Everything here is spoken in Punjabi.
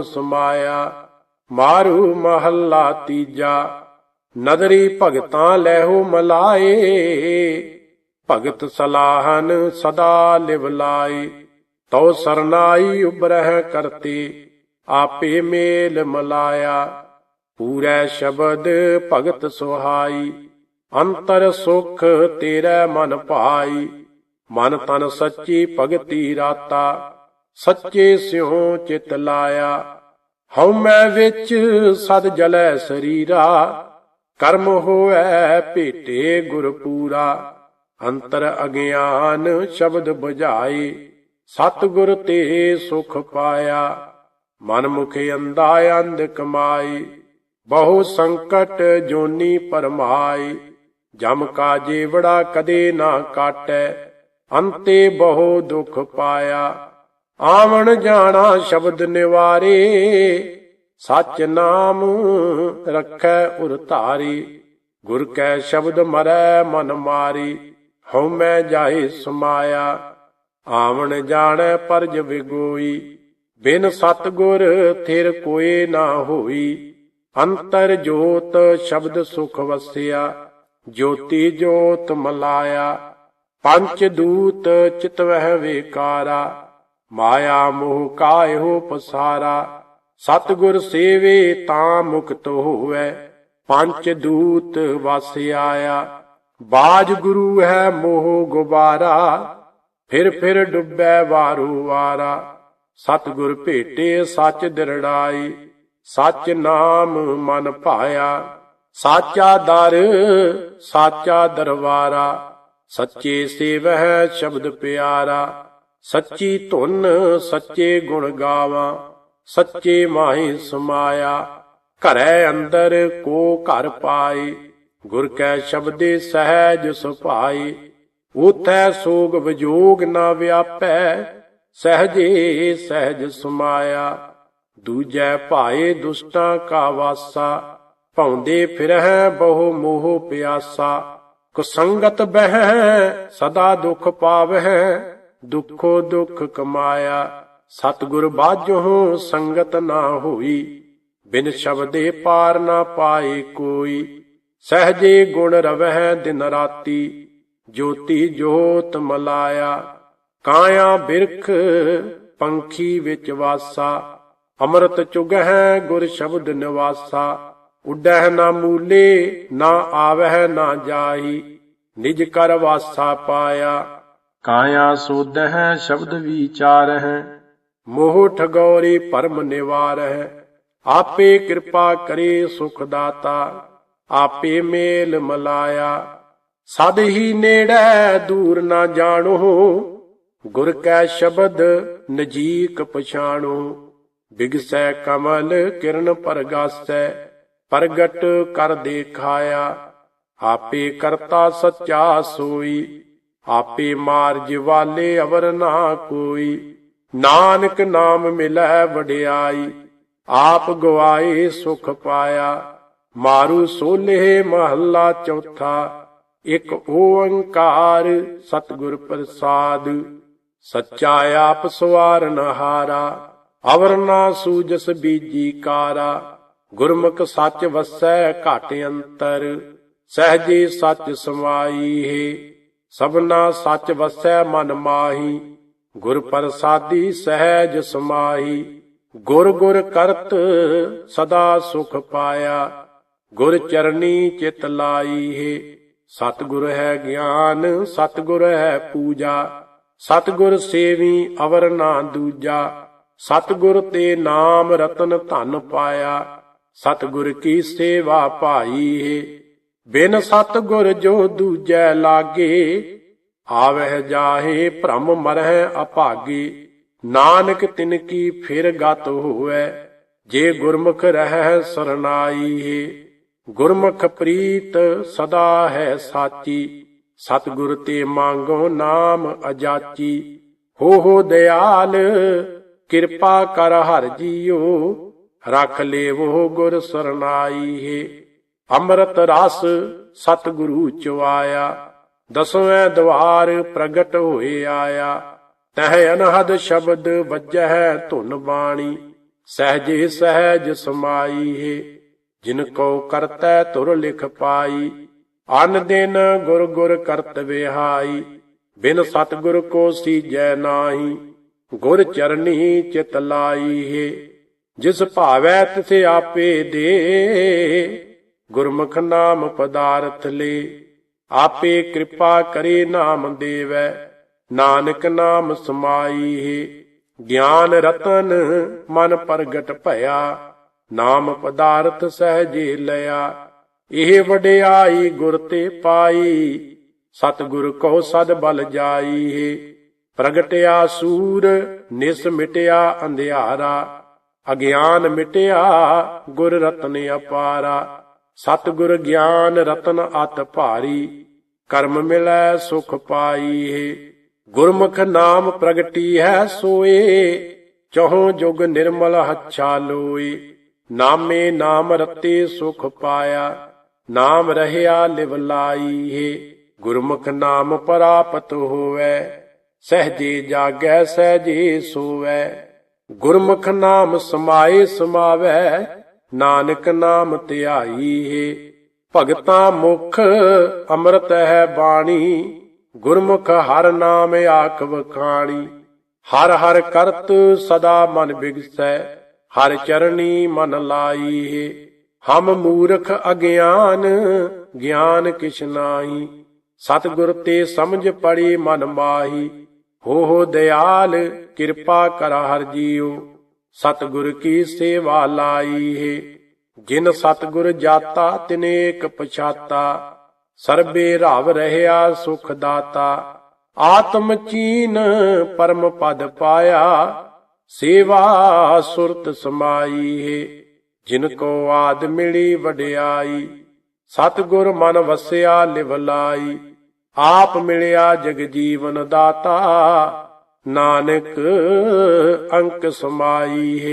ਸਮਾਇਆ, ਮਾਰੂ ਮਹੱਲਾ ਤੀਜਾ ਨਦਰੀ ਭਗਤਾਂ ਲੈਹੋ ਮਲਾਏ। ਭਗਤ ਸਲਾਹਨ ਸਦਾ ਲਿਵ ਲਾਏ, ਤਉ ਸਰਨਾਈ ਉਬਰਹਿ ਕਰਤੇ, ਆਪੇ ਮੇਲ ਮਲਾਇਆ। ਪੂਰੇ ਸ਼ਬਦ ਭਗਤ ਸੁਹਾਈ, ਅੰਤਰ ਸੁਖ ਤੇਰੇ ਮਨ ਭਾਈ। ਮਨ ਤਨ ਸੱਚੀ ਭਗਤੀ ਰਾਤਾ ਸੱਚੇ ਸਿਉ ਚਿਤ ਲਾਇਆ। ਹਉ ਮੈਂ ਵਿੱਚ ਸਦ ਜਲੈ ਸਰੀਰਾ। ਕਰਮ ਹੋਐ ਭੇਟੇ ਗੁਰ ਪੂਰਾ। ਅੰਤਰ ਅਗਿਆਨ ਸ਼ਬਦ 부ਝਾਏ ਸਤ ਗੁਰ ਤੇ ਸੁਖ ਪਾਇਆ। ਮਨ ਮੁਖ ਅੰਦਾ ਅੰਧ ਕਮਾਈ ਬਹੁ ਸੰਕਟ ਜੋਨੀ ਪਰਮਾਈ ਜਮ ਕਾ ਜੀਵੜਾ ਕਦੇ ਨਾ ਕਾਟੈ। ਅੰਤੇ ਬਹੁ ਦੁਖ ਪਾਇਆ। ਆਵਣ ਜਾਣਾ ਸ਼ਬਦ ਨਿਵਾਰੇ, ਸਚ ਨਾਮ ਰੱਖੈ ਉਰ ਧਾਰੀ। ਗੁਰ ਕੈ ਸ਼ਬਦ ਮਰੈ ਮਨ ਮਾਰੀ, ਹਉ ਮੈਂ ਜਾਏ ਸਮਾਇਆ। ਆਵਣ ਜਾਣੈ ਪਰਜ ਵਿਗੋਈ, ਬਿਨ ਸਤ ਗੁਰ ਥਿਰ ਕੋਏ ਨਾ ਹੋਈ। ਅੰਤਰ ਜੋਤ ਸ਼ਬਦ ਸੁਖ ਵਸਿਆ, ਜੋਤੀ ਜੋਤ ਮਲਾਇਆ। ਪੰਚ ਦੂਤ ਚਿਤਵਹਿ ਵੇਕਾਰਾ ਮਾਇਆ ਮੋਹ ਕਾਇਓ ਪਸਾਰਾ, ਸਤਿਗੁਰ ਸੇਵੇ ਤਾਂ ਮੁਕਤ ਹੋਵੇ। ਪੰਚ ਦੂਤ ਵਸ ਆਇਆ, ਬਾਜ ਗੁਰੂ ਹੈ ਮੋਹ ਗੁਬਾਰਾ। ਫਿਰ ਫਿਰ ਡੁੱਬੈ ਵਾਰੂ ਵਾਰਾ ਸਤਿਗੁਰ ਭੇਟੇ ਸੱਚ ਦਿਰੜਾਈ। ਸੱਚ ਨਾਮ ਮਨ ਭਾਇਆ, ਸਾਚਾ ਦਰ, ਸਾਚਾ ਦਰਬਾਰਾ ਸੱਚੇ ਸੇਵਹਿ ਸ਼ਬਦ ਪਿਆਰਾ ਸੱਚੀ ਧੁਨ ਸੱਚੇ ਗੁਣ ਗਾਵਾਂ, ਸੱਚੇ ਮਾਹੀ ਸਮਾਇਆ। ਘਰੈ ਅੰਦਰ ਕੋ ਘਰ ਪਾਏ, ਗੁਰ ਕੈ ਸ਼ਬਦੇ ਸਹਿਜ ਸੁਭਾਈ ਉਥੈ ਸੋਗ ਵਿਜੋਗ ਨਾ ਵਿਆਪੈ, ਸਹਜੇ ਸਹਿਜ ਸਮਾਇਆ। ਦੂਜੈ ਭਾਏ ਦੁਸ਼ਟਾਂ ਕਾ ਵਾਸਾ, ਭੌਂਦੇ ਫਿਰਹਿ ਬਹੁ ਮੋਹ ਪਿਆਸਾ। ਕੁਸੰਗਤ ਬਹਿ ਸਦਾ ਦੁਖ ਪਾਵਹਿ ਦੁੱਖੋ ਦੁੱਖ ਕਮਾਇਆ, ਸਤਿਗੁਰ ਬਾਝੋ ਸੰਗਤ ਨਾ ਹੋਈ। ਬਿਨ ਸ਼ਬਦੇ ਪਾਰ ਨਾ ਪਾਏ ਕੋਈ, ਸਹਜੇ ਗੁਣ ਰਵਹਿ ਦਿਨ ਰਾਤੀ। ਜੋਤੀ ਜੋਤ ਮਲਾਇਆ, ਕਾਇਆ ਬਿਰਖ ਪੰਖੀ ਵਿੱਚ ਵਾਸਾ। ਅੰਮ੍ਰਿਤ ਚੁਗਹਿ ਗੁਰ ਸ਼ਬਦ ਨਿਵਾਸਾ। ਉੱਡਹਿ ਨਾ ਮੂਲੇ, ਨਾ ਆਵਹਿ ਨਾ ਜਾਈ ਨਿਜ ਕਰ ਵਾਸਾ ਪਾਇਆ ਕਾਇਆ ਸੋਧਹਿ ਸ਼ਬਦ ਵਿਚਾਰਹਿ, ਮੋਹ ਠਗੌਰੀ ਪਰਮ ਨਿਵਾਰਹਿ, ਆਪੇ ਕਿਰਪਾ ਕਰੇ ਸੁਖ ਦਾਤਾ, ਆਪੇ ਮੇਲ ਮਲਾਇਆ। ਸਦ ਹੀ ਨੇੜੈ ਦੂਰ ਨਾ ਜਾਣੋ, ਗੁਰ ਕੈ ਸ਼ਬਦ ਨਜੀਕ ਪਛਾਣੋ। ਬਿਗਸੈ ਕਮਲ ਕਿਰਨ ਪਰਗਾਸੈ, ਪ੍ਰਗਟ ਕਰ ਦੇਖਾਇਆ, ਆਪੇ ਕਰਤਾ ਸੱਚਾ ਸੋਈ। ਆਪੇ ਮਾਰਜ ਵਾਲੇ ਅਵਰ ਨਾ ਕੋਈ। ਨਾਨਕ ਨਾਮ ਮਿਲੈ ਵਡਿਆਈ, ਆਪ ਗਵਾਏ ਸੁਖ ਪਾਇਆ। ਮਾਰੂ ਸੋਲੇ ਮਹੱਲਾ ਚੌਥਾ, ਇਕ ਓੰਕਾਰ ਸਤਿਗੁਰ ਪ੍ਰਸਾਦ। ਸੱਚਾ ਆਪ ਸਵਾਰਨ ਹਾਰਾ ਅਵਰ ਨਾ ਸੂਜਸ ਬੀਜੀ ਕਾਰਾ। ਗੁਰਮੁਖ ਸੱਚ ਵਸੈ ਘਟ ਅੰਤਰ, ਸਹਜੇ ਸੱਚ ਸਮਾਈ ਹੈ। ਸਭਨਾ ਸੱਚ ਵਸੈ ਮਨ ਮਾਹੀ, ਗੁਰ ਪ੍ਰਸਾਦੀ ਸਹਿਜ ਸਮਾਹੀ। ਗੁਰ ਗੁਰ ਕਰਤ ਸਦਾ ਸੁਖ ਪਾਇਆ, ਗੁਰ ਚਰਨੀ ਚਿਤ ਲਾਈ ਹੈ। ਸਤਿਗੁਰ ਹੈ ਗਿਆਨ, ਸਤਿਗੁਰ ਹੈ ਪੂਜਾ, ਸਤਿਗੁਰ ਸੇਵੀ ਅਵਰ ਨਾ ਦੂਜਾ। ਸਤਿਗੁਰ ਤੇ ਨਾਮ ਰਤਨ ਧਨ ਪਾਇਆ, ਸਤਿਗੁਰ ਕੀ ਸੇਵਾ ਭਾਈ ਹੈ। ਬਿਨ ਸਤਿਗੁਰ ਜੋ ਦੂਜੈ ਲਾਗੇ, ਆਵਹਿ ਜਾਹੇ ਭ੍ਰਮ ਮਰਹਿ ਅਭਾਗੇ। ਨਾਨਕ ਤਿਨ ਕੀ ਫਿਰ ਗਤ ਹੋਐ, ਜੇ ਗੁਰਮੁਖ ਰਹਿ ਸਰਨਾਈ ਹੈ ਗੁਰਮੁਖ ਪ੍ਰੀਤ ਸਦਾ ਹੈ ਸਾਚੀ, ਸਤਿਗੁਰ ਤੇ ਮੰਗੋ ਨਾਮ ਅਜਾਚੀ। ਹੋ ਹੋ ਦਿਆਲ, ਕਿਰਪਾ ਕਰ ਹਰ ਜੀਓ, ਰਖ ਲੇਵੋ ਗੁਰ ਸਰਨਾਈ ਹੈ ਅੰਮ੍ਰਿਤ ਰਸ ਸਤਿਗੁਰੂ ਚਵਾਇਆ ਦਸਵੇਂ ਦਵਾਰ ਪ੍ਰਗਟ ਹੋਏ ਆਇਆ। ਤਹਿ ਅਨਹਦ ਸ਼ਬਦ ਵੱਜਹਿ ਧੁਨ ਬਾਣੀ, ਸਹਜੇ ਸਹਿਜ ਸਮਾਈ ਹੈ ਜਿਨ ਕੋ ਕਰਤੈ ਤੁਰ ਲਿਖ ਪਾਈ, ਅਨ ਦਿਨ ਗੁਰ ਗੁਰ ਕਰਤ ਵਿਹਾਈ। ਬਿਨ ਸਤਗੁਰ ਕੋ ਸੀਜੈ ਨਾਹੀ, ਗੁਰ ਚਰਨੀ ਚਿਤ ਲਾਈ ਹੈ ਜਿਸ ਭਾਵੈ ਤਿਸੇ ਆਪੇ ਦੇ ਗੁਰਮੁਖ ਨਾਮ ਪਦਾਰਥ ਲੇ, ਆਪੇ ਕਿਰਪਾ ਕਰੇ ਨਾਮ ਦੇਵੈ, ਨਾਨਕ ਨਾਮ ਸਮਾਈ ਹੈ। ਗਿਆਨ ਰਤਨ ਮਨ ਪ੍ਰਗਟ ਭਇਆ, ਨਾਮ ਪਦਾਰਥ ਸਹਜੇ ਲਿਆ। ਇਹ ਵਡਿਆਈ ਗੁਰ ਤੇ ਪਾਈ, ਸਤਿਗੁਰ ਕੋ ਸਦ ਬਲ ਜਾਈ ਹੈ। ਪ੍ਰਗਟਿਆ ਸੂਰ, ਨਿਸ ਮਿਟਿਆ ਅੰਧਿਆਰਾ, ਅਗਿਆਨ ਮਿਟਿਆ ਗੁਰ ਰਤਨ ਅਪਾਰਾ। ਸਤਿਗੁਰ ਗਿਆਨ ਰਤਨ ਅਤ ਭਾਰੀ, ਕਰਮ ਮਿਲੈ ਸੁਖ ਪਾਈ ਹੈ। ਗੁਰਮੁਖ ਨਾਮ ਪ੍ਰਗਟੀ ਹੈ ਸੋਏ, ਚਹੋ ਜੁਗ ਨਿਰਮਲ ਹੱਛਾ ਲੋਏ। ਨਾਮੇ ਨਾਮ ਰਤੇ ਸੁਖ ਪਾਇਆ, ਨਾਮ ਰਹਿਆ ਲਿਵ ਲਾਈ ਗੁਰਮੁਖ ਨਾਮ ਪ੍ਰਾਪਤ ਹੋਵੇ, ਸਹਜੇ ਜਾਗੈ ਸਹਜੇ ਸੋਵੈ। ਗੁਰਮੁਖ ਨਾਮ ਸਮਾਏ ਸਮਾਵੈ ਨਾਨਕ ਨਾਮ ਧਿਆਈ ਹੈ। ਭਗਤਾ ਮੁਖ ਅੰਮ੍ਰਿਤ ਹੈ ਬਾਣੀ। ਗੁਰਮੁਖ ਹਰ ਨਾਮ ਆਖ ਵਖਾਣੀ। ਹਰ ਹਰ ਕਰਤ ਸਦਾ ਮਨ ਬਿਗਸੈ। ਹਰ ਚਰਣੀ ਮਨ ਲਾਈ ਹੈ। ਹਮ ਮੂਰਖ ਅਗਿਆਨ, ਗਿਆਨ ਕਿਛ ਨਾਹੀ। ਸਤਿਗੁਰ ਤੇ ਸਮਝ ਪੜੀ ਮਨ ਮਾਹੀ। ਹੋ ਹੋ ਦਿਆਲ ਕਿਰਪਾ ਕਰ ਹਰ ਜੀਉ। ਸਤਿਗੁਰ ਕੀ ਸੇਵਾ ਲਾਈ ਹੈ? ਜਿਨ ਸਤਿਗੁਰ ਜਾਤਾ ਤਿਨੇਕ ਪਛਾਤਾ। ਸਰਬੇ ਰਾਵ ਰਹਿਆ, ਸੁਖ ਦਾਤਾ। ਆਤਮ ਚੀਨ ਪਰਮ ਪਦ ਪਾਇਆ। ਸੇਵਾ ਸੁਰਤ ਸਮਾਈ ਹੈ। ਜਿਨ ਕੋ ਆਦ ਮਿਲੀ, ਵਡਿਆਈ। ਸਤਿਗੁਰ ਮਨ ਵਸਿਆ, ਲਿਵ ਲਾਈ। ਆਪ ਮਿਲਿਆ, ਜਗ ਜੀਵਨ ਦਾਤਾ। ਨਾਨਕ ਅੰਕ ਸਮਾਈ ਹੈ।